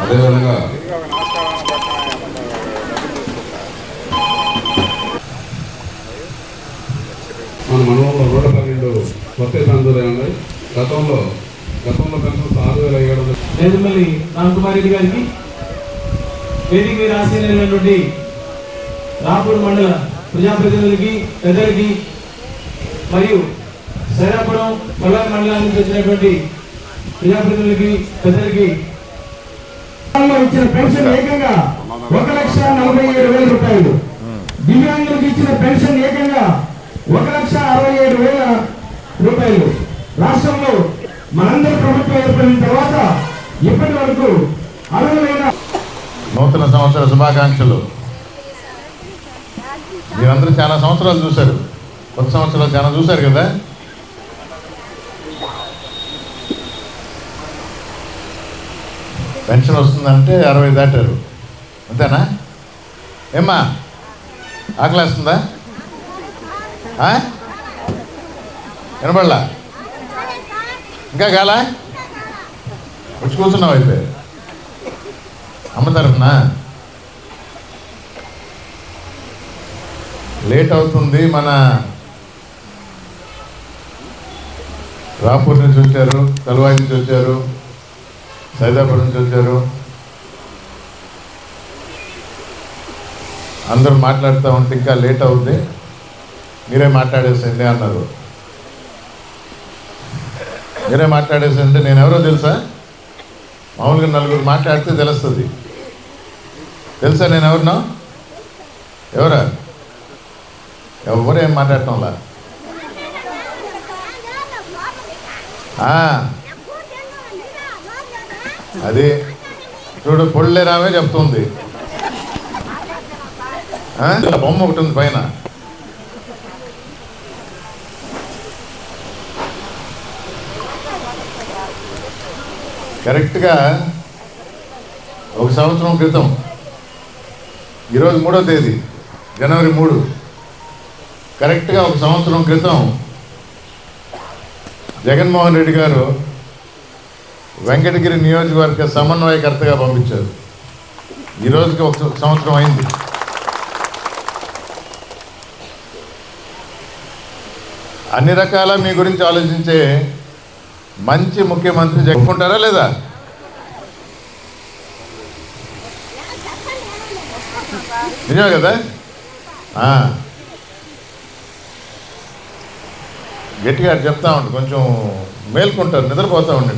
అదేవిధంగా మన మనోహర్ నూట పన్నెండు కొత్త సందులే ఉన్నాయి గతంలో గతంలో పెన్షన్ ఆరు వేల ఏడు వందలు నేదుమల్లి రామకుమార్ రెడ్డి గారికి వేదిక మీద ఆశీనైనటువంటి రాపూర్ మండల ప్రజాప్రతినిధులకి పెద్దలకి మరియు సైరాపురం పొలం మండలానికి వచ్చినటువంటి ప్రజాప్రతినిధులకి పెద్దలకి ఇచ్చిన పెన్షన్ ఏకంగా ఒక లక్ష నలభై ఏడు వేల రూపాయలు. దివ్యాంగులకు ఇచ్చిన పెన్షన్ ఏకంగా ఒక లక్ష అరవై ఏడు వేల రూపాయలు. రాష్ట్రంలో మనందరి ప్రభుత్వం ఏర్పడిన తర్వాత ఇప్పటి వరకు అర్హులైన నూతన సంవత్సర శుభాకాంక్షలు. మీరందరూ చాలా సంవత్సరాలు చూశారు. కొత్త సంవత్సరాలు చాలా చూశారు కదా? పెన్షన్ వస్తుందంటే అరవై దాటారు. అంతేనా? ఏమ్మా ఆకలేస్తుందా? వస్తుందా వినబడలా ఇంకా కాలా? వచ్చి కూర్చున్నావు అయితే. అమ్మ తరఫున లేట్ అవుతుంది మన రాపూర్ నుంచి వచ్చారు కలువాయి నుంచి వచ్చారు సైదాపురం నుంచి వచ్చారు. అందరూ మాట్లాడుతూ ఉంటే ఇంకా లేట్ అవుద్ది. మీరే మాట్లాడేసింది అన్నారు. మీరే మాట్లాడేసండి నేను ఎవరో తెలుసా? మామూలుగా నలుగురు మాట్లాడితే తెలుస్తుంది. తెలుసా నేను ఎవరినో? ఎవరా? ఎవరేం మాట్లాడటంలా? అది చూడు పొళ్ళేరామే చెప్తుంది. బొమ్మ ఒకటి ఉంది పైన. కరెక్ట్గా ఒక సంవత్సరం క్రితం ఈరోజు మూడో తేదీ జనవరి మూడు. కరెక్ట్గా ఒక సంవత్సరం క్రితం జగన్మోహన్ రెడ్డి గారు వెంకటగిరి నియోజకవర్గ సమన్వయకర్తగా పంపించారు. ఈ రోజుకి ఒక సంవత్సరం అయింది. అన్ని రకాల మీ గురించి ఆలోచించే మంచి ముఖ్యమంత్రి చెప్పుకుంటారా లేదా? నిజమే కదా? గట్టిగా చెప్తా ఉండు కొంచెం మేల్కొంటారు నిద్రపోతూ ఉండి.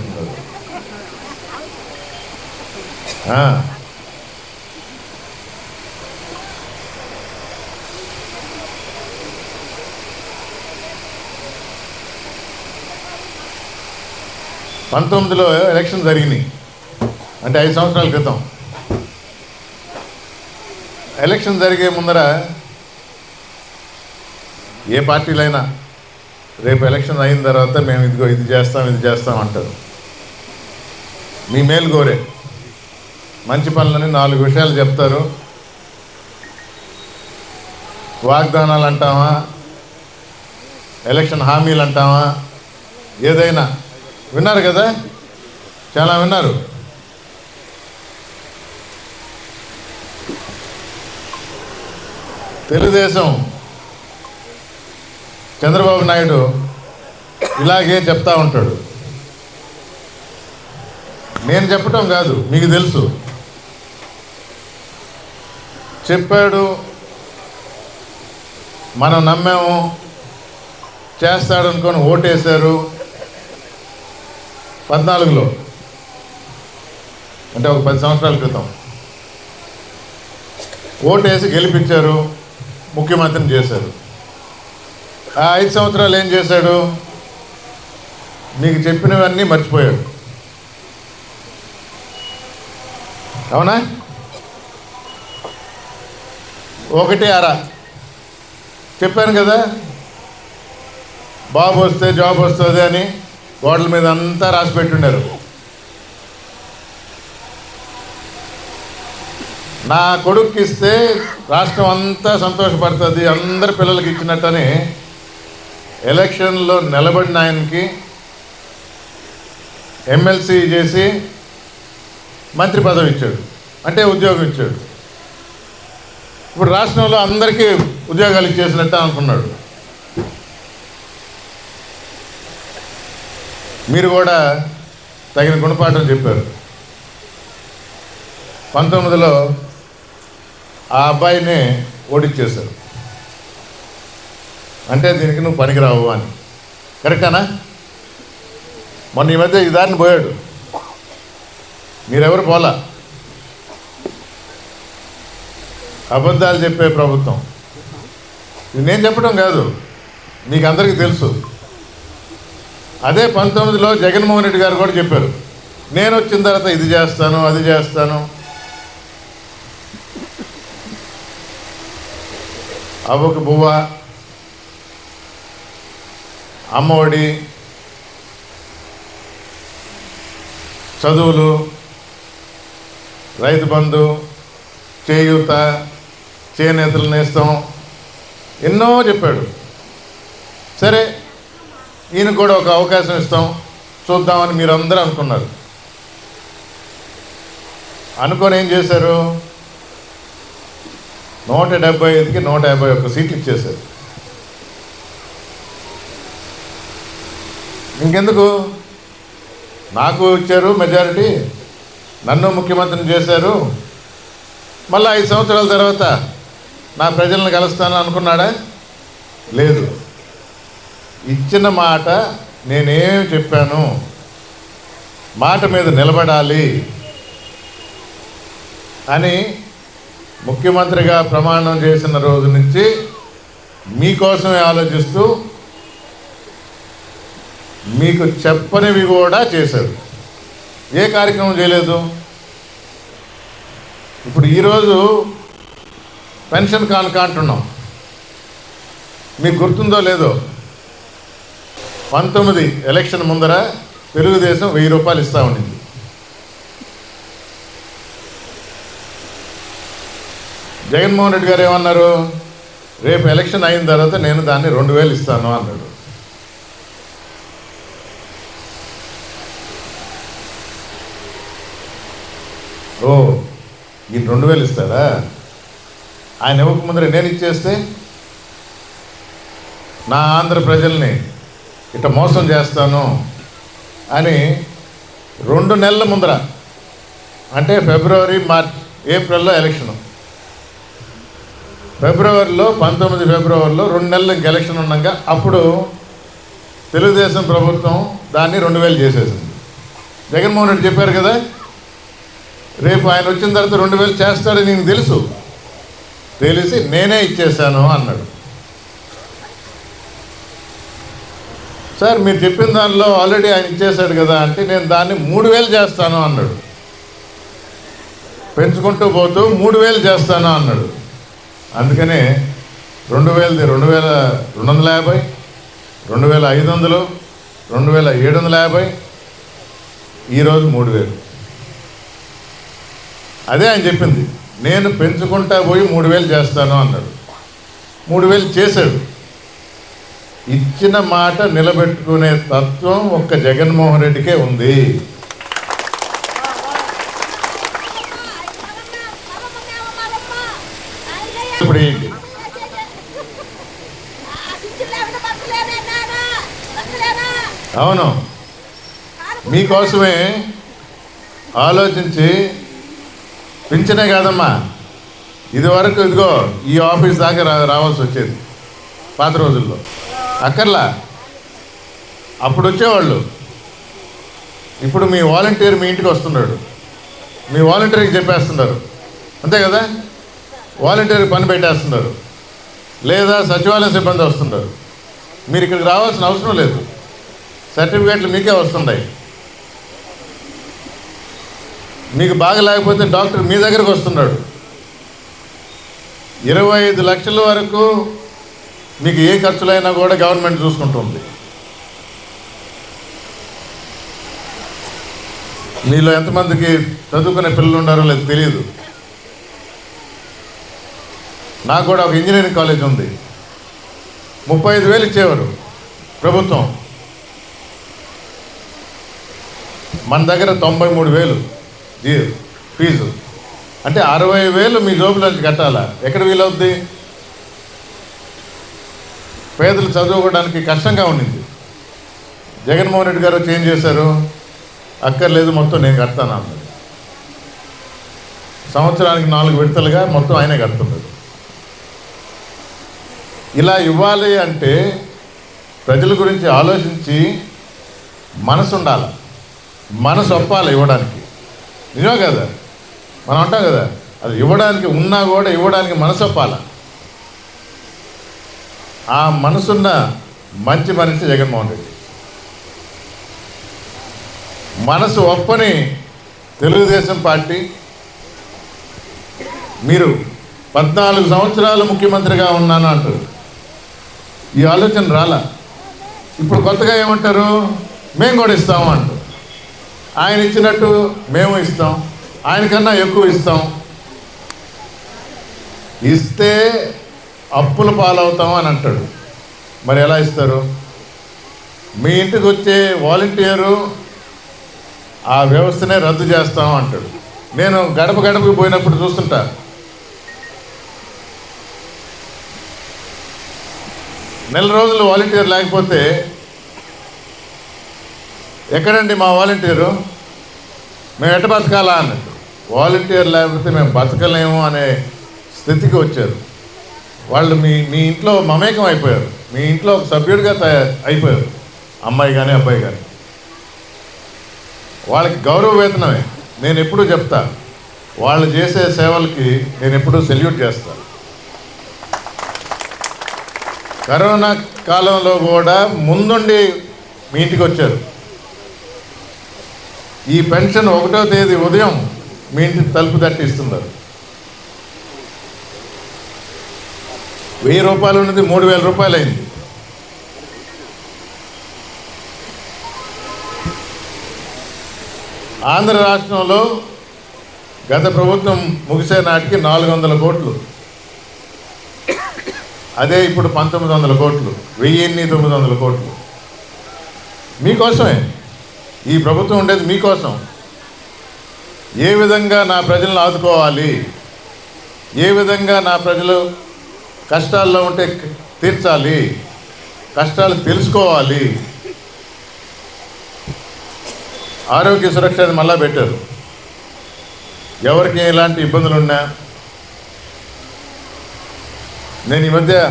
పంతొమ్మిదిలో ఎలక్షన్ జరిగినాయి. అంటే ఐదు సంవత్సరాల క్రితం. ఎలక్షన్ జరిగే ముందర ఏ పార్టీలైనా రేపు ఎలక్షన్ అయిన తర్వాత మేము ఇదిగో ఇది చేస్తాం ఇది చేస్తాం అంటారు. మీ మేలు కోరే. మంచి పనులని నాలుగు విషయాలు చెప్తారు. వాగ్దానాలు అంటామా? ఎలక్షన్ హామీలు అంటామా? ఏదైనా విన్నారు కదా? చాలా విన్నారు. తెలుగుదేశం చంద్రబాబు నాయుడు ఇలాగే చెప్తా ఉంటాడు. నేను చెప్పటం కాదు మీకు తెలుసు. చెప్పాడు మనం నమ్మాము చేస్తాడనుకొని ఓటేశారు. పద్నాలుగులో. అంటే ఒక పది సంవత్సరాల క్రితం. ఓటేసి గెలిపించారు ముఖ్యమంత్రిని చేశారు. ఆ ఐదు సంవత్సరాలు ఏం చేశాడు? మీకు చెప్పినవన్నీ మర్చిపోయాడు. అవునా? ఒకటి అర చెప్పాను కదా? బాబు వస్తే జాబ్ వస్తుంది అని. గోడల మీద అంతా రాసి పెట్టుండారు. నా కొడుకు ఇస్తే రాష్ట్రం అంతా సంతోషపడుతుంది అందరు పిల్లలకి ఇచ్చినట్టని ఎలక్షన్లో నిలబడిన ఆయనకి ఎమ్మెల్సీ చేసి మంత్రి పదవి ఇచ్చాడు అంటే ఉద్యోగం ఇచ్చాడు. ఇప్పుడు రాష్ట్రంలో అందరికీ ఉద్యోగాలు ఇచ్చేసినట్టు అనుకున్నాడు. మీరు కూడా తగిన గుణపాఠం చెప్పారు. పంతొమ్మిదిలో ఆ అబ్బాయిని ఓడిచ్చేశారు. అంటే దీనికి నువ్వు పనికిరావు అని. కరెక్టానా? మొన్న ఈ మధ్య ఈ దారిని పోయాడు. మీరెవరు పోలా? అబద్ధాలు చెప్పే ప్రభుత్వం. ఇది నేను చెప్పడం కాదు. మీకు అందరికీ తెలుసు. అదే పంతొమ్మిదిలో జగన్మోహన్ రెడ్డి గారు కూడా చెప్పారు. నేను వచ్చిన తర్వాత ఇది చేస్తాను అది చేస్తాను. అవ్వకు బువ్వ అమ్మఒడి చదువులు రైతు బంధు చేయూత చేనేతలు నేస్తాం ఎన్నో చెప్పాడు. సరే ఈయన కూడా ఒక అవకాశం ఇస్తాం. చూద్దామని మీరు అందరూ అనుకున్నారు. అనుకొని ఏం చేశారు? నూట డెబ్బై ఐదుకి నూట యాభై ఒక్క సీట్లు ఇచ్చేశారు. ఇంకెందుకు? నాకు ఇచ్చారు మెజారిటీ. నన్ను ముఖ్యమంత్రిని చేశారు. మళ్ళీ ఐదు సంవత్సరాల తర్వాత నా ప్రజలను కలుస్తాను అనుకున్నాడా? లేదు. ఇచ్చిన మాట నేనేం చెప్పాను? మాట మీద నిలబడాలి అని ముఖ్యమంత్రిగా ప్రమాణం చేసిన రోజు నుంచి మీకోసమే ఆలోచిస్తూ మీకు చెప్పనివి కూడా చేశారు. ఏ కార్యక్రమం చేయలేదు? ఇప్పుడు ఈరోజు పెన్షన్ కానుక అంటున్నాం. మీకు గుర్తుందో లేదో? పంతొమ్మిది ఎలక్షన్ ముందర తెలుగుదేశం వెయ్యి రూపాయలు ఇస్తూ ఉండింది. జగన్మోహన్ రెడ్డి గారు ఏమన్నారు? రేపు ఎలక్షన్ అయిన తర్వాత నేను దాన్ని రెండు వేలు ఇస్తాను అన్నాడు. ఓ ఈ రెండు వేలు ఇస్తారా ఆయన ఇవ్వక ముందర నేను ఇచ్చేస్తే నా ఆంధ్ర ప్రజల్ని ఇట్ట మోసం చేస్తాను అని రెండు నెలల ముందర అంటే ఫిబ్రవరి మార్చ్ ఏప్రిల్లో ఎలక్షన్. ఫిబ్రవరిలో పంతొమ్మిది ఫిబ్రవరిలో రెండు నెలలు ఇంక ఎలక్షన్ ఉండగా అప్పుడు తెలుగుదేశం ప్రభుత్వం దాన్ని రెండు వేలు చేసేసింది. జగన్మోహన్ రెడ్డి చెప్పారు కదా రేపు ఆయన వచ్చిన తర్వాత రెండు వేలు చేస్తాడని నీకు తెలుసు. తెలిసి నేనే ఇచ్చేసాను అన్నాడు. సార్ మీరు చెప్పిన దానిలో ఆల్రెడీ ఆయన ఇచ్చేశాడు కదా అంటే నేను దాన్ని మూడు వేలు చేస్తాను అన్నాడు. పెంచుకుంటూ పోతూ మూడు వేలు చేస్తాను అన్నాడు. అందుకనే రెండు వేలది రెండు వేల రెండు వందల యాభై రెండు వేల ఐదు వందలు రెండు వేల ఏడు వందల యాభై ఈరోజు మూడు వేలు. అదే ఆయన చెప్పింది. నేను పెంచుకుంటా పోయి మూడు వేలు చేస్తాను అన్నాడు. మూడు వేలు చేశాడు. ఇచ్చిన మాట నిలబెట్టుకునే తత్వం ఒక్క జగన్మోహన్ రెడ్డికే ఉంది. ఇప్పుడు ఏంటి? అవును. మీకోసమే ఆలోచించి పింఛనే కాదమ్మా. ఇది వరకు ఇదిగో ఈ ఆఫీస్ దాకా రా రావాల్సి వచ్చేది. పాత రోజుల్లో. అక్కర్లా? అప్పుడు వచ్చేవాళ్ళు. ఇప్పుడు మీ వాలంటీర్ మీ ఇంటికి వస్తున్నాడు. మీ వాలంటీర్కి చెప్పేస్తున్నారు. అంతే కదా? వాలంటీర్ పని పెట్టేస్తున్నారు. లేదా సచివాలయం సిబ్బంది వస్తున్నారు. మీరు ఇక్కడికి రావాల్సిన అవసరం లేదు. సర్టిఫికేట్లు మీకే వస్తున్నాయి. మీకు బాగా లేకపోతే డాక్టర్ మీ దగ్గరకు వస్తున్నాడు. ఇరవై ఐదు లక్షల వరకు మీకు ఏ ఖర్చులైనా కూడా గవర్నమెంట్ చూసుకుంటుంది. మీలో ఎంతమందికి చదువుకునే పిల్లలు ఉన్నారో లేదు తెలియదు నాకు కూడా ఒక ఇంజనీరింగ్ కాలేజ్ ఉంది. ముప్పై ఐదు వేలు ఇచ్చేవారు ప్రభుత్వం. మన దగ్గర తొంభై మూడు వేలు జీ- ఫీజు. అంటే అరవై వేలు మీ జోబులో నుంచి కట్టాలా? ఎక్కడ వీలవుద్ది? పేదలు చదువుకోవడానికి కష్టంగా ఉండింది. జగన్మోహన్ రెడ్డి గారు చేంజ్ చేశారు. అక్కర్లేదు మొత్తం నేను కడతాను అన్నది సంవత్సరానికి నాలుగు విడతలుగా మొత్తం ఆయనే కడుతున్నారు. ఇలా ఇవ్వాలి అంటే ప్రజల గురించి ఆలోచించి మనసు ఉండాలి. మనసు ఒప్పాలి ఇవ్వడానికి. నిజమే కదా? మనం అంటాం కదా అది ఇవ్వడానికి ఉన్నా కూడా ఇవ్వడానికి మనసు ఒప్పాలి? ఆ మనసున్న మంచి మనిషి జగన్మోహన్ రెడ్డి. మనసు ఒప్పని తెలుగుదేశం పార్టీ. మీరు పద్నాలుగు సంవత్సరాలు ముఖ్యమంత్రిగా ఉన్నాను అంటారు. ఈ ఆలోచన రాలా? ఇప్పుడు కొత్తగా ఏమంటారు? మేము కూడా ఇస్తాము అంటారు. ఆయన ఇచ్చినట్టు మేము ఇస్తాం. ఆయనకన్నా ఎక్కువ ఇస్తాం. ఇస్తే అప్పుల పాలవుతాం అని అంటాడు. మరి ఎలా ఇస్తారు? మీ ఇంటికి వచ్చే వాలంటీరు ఆ వ్యవస్థనే రద్దు చేస్తాం అంటాడు. నేను గడప గడపకి పోయినప్పుడు చూస్తుంటా. నెల రోజులు వాలంటీర్ లేకపోతే ఎక్కడండి మా వాలంటీరు? మేము ఎట్ట బతకాలా అన్నట్టు. వాలంటీర్ లేకపోతే మేము బతకలేము అనే స్థితికి వచ్చారు. వాళ్ళు మీ మీ ఇంట్లో మమేకం అయిపోయారు. మీ ఇంట్లో ఒక సభ్యుడిగా తయారు అయిపోయారు. అమ్మాయి కానీ అబ్బాయి కానీ వాళ్ళకి గౌరవ వేతనమే. నేను ఎప్పుడూ చెప్తా వాళ్ళు చేసే సేవలకి నేను ఎప్పుడూ సెల్యూట్ చేస్తాను కరోనా కాలంలో కూడా ముందుండి మీ ఇంటికి వచ్చారు. ఈ పెన్షన్ ఒకటో తేదీ ఉదయం మీ ఇంటికి తలుపు తట్టి వెయ్యి రూపాయలు ఉన్నది మూడు వేల రూపాయలు అయింది. ఆంధ్ర రాష్ట్రంలో గత ప్రభుత్వం ముగిసే నాటికి నాలుగు వందల కోట్లు. అదే ఇప్పుడు పంతొమ్మిది వందల కోట్లు వెయ్యిన్ని తొమ్మిది వందల కోట్లు. మీకోసమే. ఈ ప్రభుత్వం ఉండేది మీకోసం. ఏ విధంగా నా ప్రజలను ఆదుకోవాలి? ఏ విధంగా నా ప్రజలు కష్టాల్లో ఉంటే తీర్చాలి. కష్టాలు తెలుసుకోవాలి. ఆరోగ్య సురక్ష అని మళ్ళా పెట్టారు. ఎవరికి ఎలాంటి ఇబ్బందులు ఉన్నా నేను ఈ మధ్య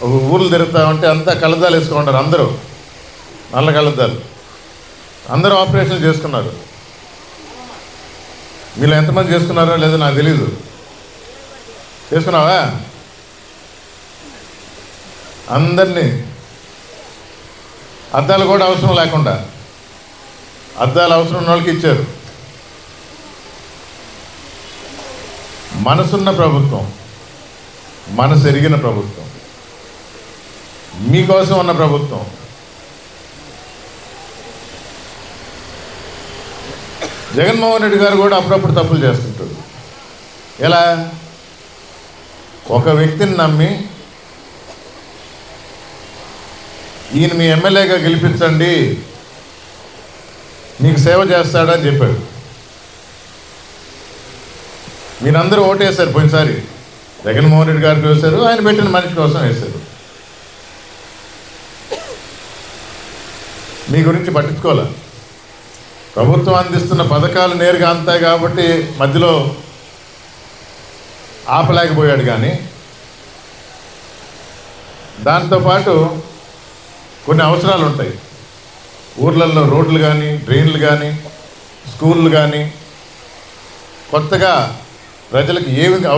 ఒక ఊర్లు తిరుగుతా ఉంటే అంతా కళ్ళద్దాలు వేసుకుంటారు అందరూ. నల్ల కళ్ళద్దాలు అందరూ ఆపరేషన్ చేసుకున్నారు. మీరు ఎంతమంది చేసుకున్నారో లేదో నాకు తెలీదు. చేసుకున్నావా అందరినీ అద్దాలు కూడా అవసరం లేకుండా అద్దాలు అవసరం ఉన్న వాళ్ళకి ఇచ్చారు. మనసున్న ప్రభుత్వం మనసు ఎరిగిన ప్రభుత్వం మీకోసం ఉన్న ప్రభుత్వం జగన్మోహన్ రెడ్డి గారు కూడా అప్పుడప్పుడు తప్పులు చేస్తుంటారు ఎలా? ఒక వ్యక్తిని నమ్మి ఈయన మీ ఎమ్మెల్యేగా గెలిపించండి మీకు సేవ చేస్తాడని చెప్పాడు. మీరందరూ ఓటేశారు పోయినసారి. జగన్మోహన్ రెడ్డి గారికి వేశారు ఆయన పెట్టిన మనిషి కోసం వేశారు. మీ గురించి పట్టించుకోలే ప్రభుత్వం అందిస్తున్న పథకాలు నేరుగా అంతాయి కాబట్టి మధ్యలో ఆపలేకపోయాడు కానీ. దాంతోపాటు కొన్ని అవసరాలు ఉంటాయి. ఊర్లలో రోడ్లు కానీ డ్రైన్లు కానీ స్కూళ్ళు కానీ కొత్తగా ప్రజలకు ఏ విధంగా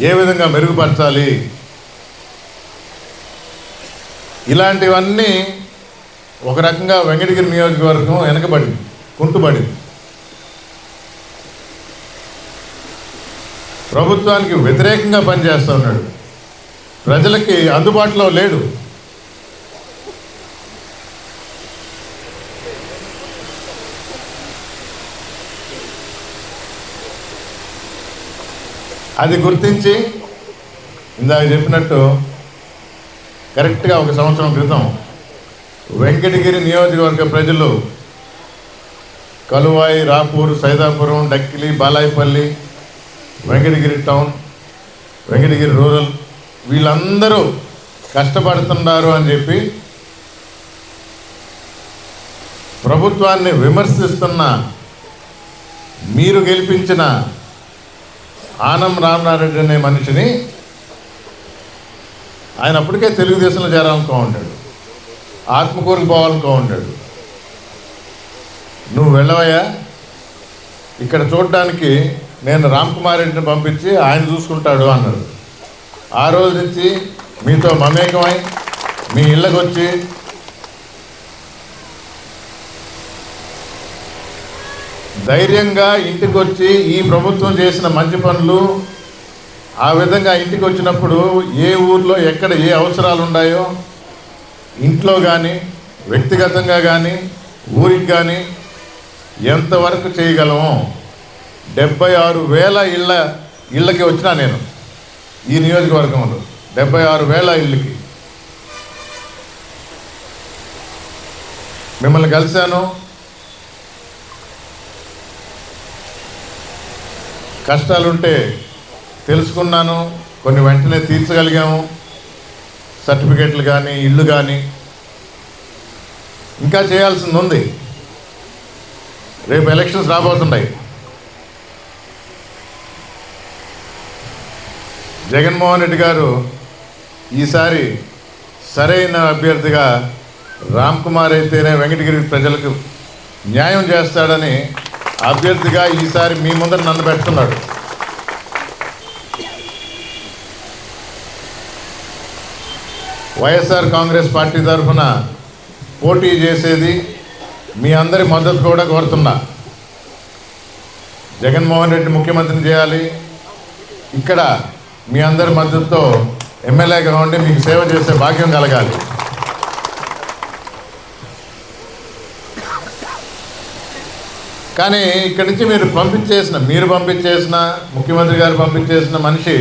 ఏ విధంగా మెరుగుపరచాలి? ఇలాంటివన్నీ ఒక రకంగా వెంకటగిరి నియోజకవర్గం వెనకబడింది కుంటుబడింది. ప్రభుత్వానికి వ్యతిరేకంగా పనిచేస్తూ ఉన్నాడు. ప్రజలకి అందుబాటులో లేడు. అది గుర్తించి ఇందాక చెప్పినట్టు కరెక్ట్గా ఒక సంవత్సరం క్రితం వెంకటగిరి నియోజకవర్గ ప్రజలు కలువాయి రాపూరు సైదాపురం డక్కిలి బాలాయపల్లి వెంకటగిరి టౌన్ వెంకటగిరి రూరల్ వీళ్ళందరూ కష్టపడుతున్నారు అని చెప్పి ప్రభుత్వాన్ని విమర్శిస్తున్న మీరు గెలిపించిన ఆనం రామనారెడ్డి అనే మనిషిని ఆయన అప్పటికే తెలుగుదేశంలో చేరాలనుకో ఉంటాడు ఆత్మకూరుకు పోవాలనుకో ఉంటాడు నువ్వు వెళ్ళవయ్యా. ఇక్కడ చూడడానికి నేను రామ్ కుమార్ రెడ్డిని పంపించి ఆయన చూసుకుంటాడు అన్నాడు. ఆ రోజు నుంచి మీతో మమేకమై మీ ఇళ్ళకి వచ్చి ధైర్యంగా ఇంటికి వచ్చి ఈ ప్రభుత్వం చేసిన మంచి పనులు ఆ విధంగా ఇంటికి వచ్చినప్పుడు ఏ ఊర్లో ఎక్కడ ఏ అవసరాలు ఉన్నాయో ఇంట్లో కానీ వ్యక్తిగతంగా కానీ ఊరికి కానీ ఎంతవరకు చేయగలము డెబ్బై ఆరు వేల ఇళ్ళ ఇళ్ళకి వచ్చినా నేను ఈ నియోజకవర్గంలో. డెబ్బై ఆరు వేల ఇళ్ళకి. మిమ్మల్ని కలిశాను. కష్టాలుంటే తెలుసుకున్నాను. కొన్ని వెంటనే తీర్చగలిగాము. సర్టిఫికెట్లు కానీ ఇల్లు కానీ ఇంకా చేయాల్సింది ఉంది. రేపు ఎలక్షన్స్ రాబోతున్నాయి. జగన్మోహన్ రెడ్డి గారు ఈసారి సరైన అభ్యర్థిగా రామ్ కుమార్ అయితేనే వెంకటగిరి ప్రజలకు న్యాయం చేస్తాడని అభ్యర్థిగా ఈసారి మీ ముందర నన్ను పెడుతున్నాడు. వైఎస్ఆర్ కాంగ్రెస్ పార్టీ తరఫున పోటీ చేసేది మీ అందరి మద్దతు కూడా కోరుతున్నా. జగన్మోహన్ రెడ్డి ముఖ్యమంత్రిని చేయాలి. ఇక్కడ మీ అందరి మద్దతుతో ఎమ్మెల్యేగా ఉండి మీకు సేవ చేసే భాగ్యం కలగాలి. కానీ ఇక్కడి నుంచి మీరు పంపించేసిన మీరు పంపించేసిన ముఖ్యమంత్రి గారు పంపించేసిన మనిషి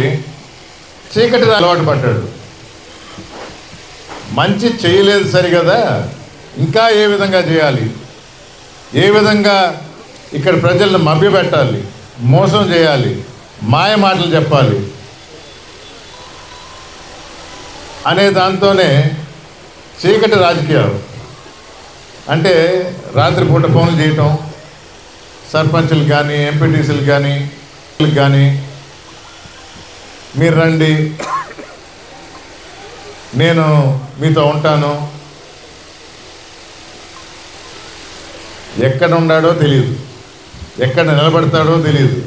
చీకటి అలవాటు పడ్డాడు. మంచి చేయలేదు సరిగదా? ఇంకా ఏ విధంగా చేయాలి? ఏ విధంగా ఇక్కడ ప్రజలను మభ్యపెట్టాలి? మోసం చేయాలి? మాయ మాటలు చెప్పాలి? అనే దాంతోనే చీకటి రాజకీయాలు. అంటే రాత్రిపూట ఫోన్లు చేయటం సర్పంచులు కానీ ఎంపీటీసీలు కానీ కానీ మీరు రండి నేను మీతో ఉంటాను. ఎక్కడ ఉన్నాడో తెలియదు ఎక్కడ నిలబడతాడో తెలియదు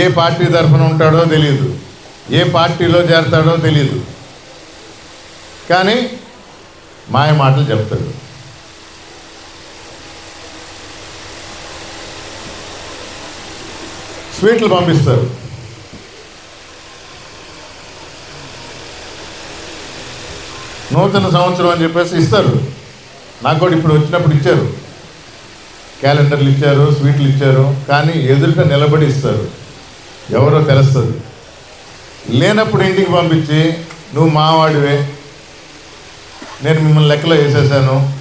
ఏ పార్టీ తరఫున ఉంటాడో తెలియదు ఏ పార్టీలో చేరతాడో తెలియదు కానీ మాయ మాటలు చెప్తాడు. స్వీట్లు పంపిస్తారు. నూతన సంవత్సరం అని చెప్పేసి ఇస్తారు. నాకు కూడా ఇప్పుడు వచ్చినప్పుడు ఇచ్చారు. క్యాలెండర్లు ఇచ్చారు స్వీట్లు ఇచ్చారు కానీ ఎదురుగా నిలబడి ఇస్తారు. ఎవరో తెలుస్తుంది. లేనప్పుడు ఇంటికి పంపించి నువ్వు మావాడివే నేను మిమ్మల్ని లెక్కలో వేసేసాను.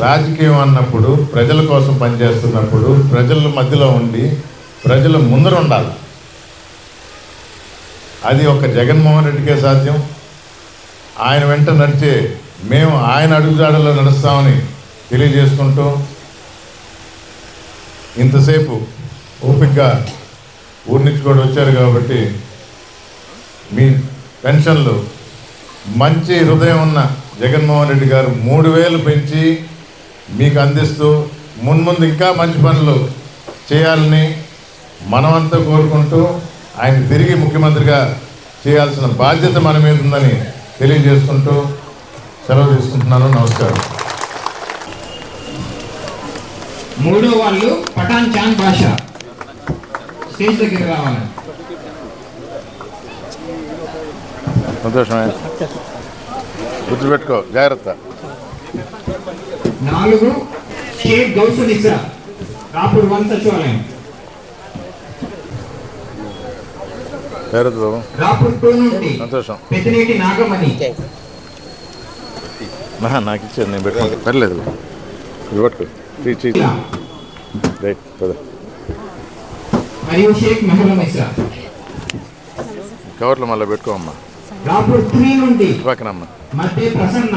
రాజకీయం అన్నప్పుడు ప్రజల కోసం పనిచేస్తున్నప్పుడు ప్రజల మధ్యలో ఉండి ప్రజల ముందర ఉండాలి. అది ఒక జగన్మోహన్ రెడ్డికే సాధ్యం. ఆయన వెంట నడిచే మేము ఆయన అడుగుజాడలో నడుస్తామని తెలియజేసుకుంటూ ఇంతసేపు ఓపికగా ఊరి నుంచి కూడా వచ్చారు కాబట్టి మీ పెన్షన్లు. మంచి హృదయం ఉన్న జగన్మోహన్ రెడ్డి గారు మూడు వేలు పెంచి మీకు అందిస్తూ మున్ముందు ఇంకా మంచి పనులు చేయాలని మనమంతా కోరుకుంటూ ఆయన తిరిగి ముఖ్యమంత్రిగా చేయాల్సిన బాధ్యత మన మీద ఉందని తెలియజేసుకుంటూ సెలవు తీసుకుంటున్నాను. నమస్కారం. మూడో వాళ్ళు పఠాన్ చాన్ భాష స్టేజ్ దగ్గర రావాలి. సంతోషమే గుర్తుపెట్టుకో జాగ్రత్త. నాలుగు రాపూర్ వన్ సచివాలయం. బాబు. రాపూర్ టూ నుండి సంతోషం. పెద్దినేటి నాగమణి. నా నాకు ఇచ్చారు నేను పెట్టుకుంటా. పర్లేదు. ఇది పట్టుకో. చీ చీ. రైట్ పద. మరియు షేక్ మెహబూబ్ మిశ్రా కవర్లో మళ్ళీ పెట్టుకోమ్మా త్రీ నుండి మధ్య ప్రసన్న.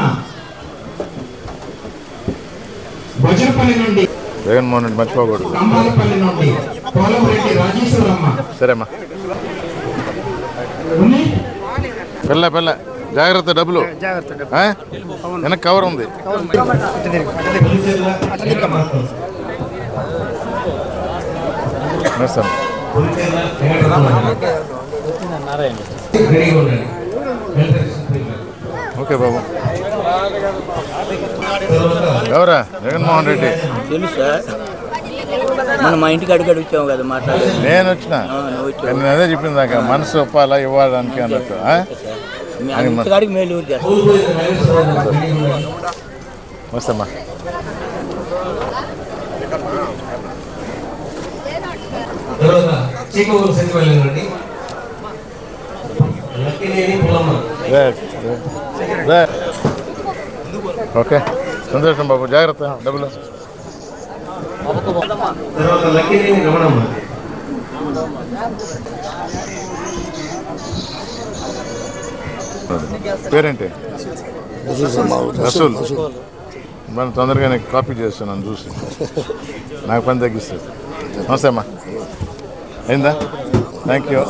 భజనపల్లి నుండి జగన్మోహన్ రెడ్డి మర్చిపోకూడదు. కంబాలపల్లి నుండి పోలంరెడ్డి రాజేశ్వరమ్మ. సరేమ్మా. పిల్ల పిల్ల జాగ్రత్త డబ్బులు? వెనక కవర్ ఉంది. ఉండండి. ఓకే బాబు. ఎవరా? జగన్మోహన్ రెడ్డి. తెలుసా మనం మా ఇంటికి అడిగి వచ్చాము కదా మాట్లాడేది. నేను వచ్చిన? నేను అదే చెప్పింది దాకా. మనసు ఒప్పాలా ఇవ్వడానికి అన్నట్టు ఇంటికాడికి మేలు నాగేశ్వరరావు ఓకే సంతోషం బాబు జాగ్రత్త డబ్బులు. పేరేంటి? రసూల్. మనం తొందరగానే కాపీ చేస్తున్నాను చూసి. నాకు పని తగ్గిస్తుంది. నమస్తే అమ్మా. అయిందా? Thank you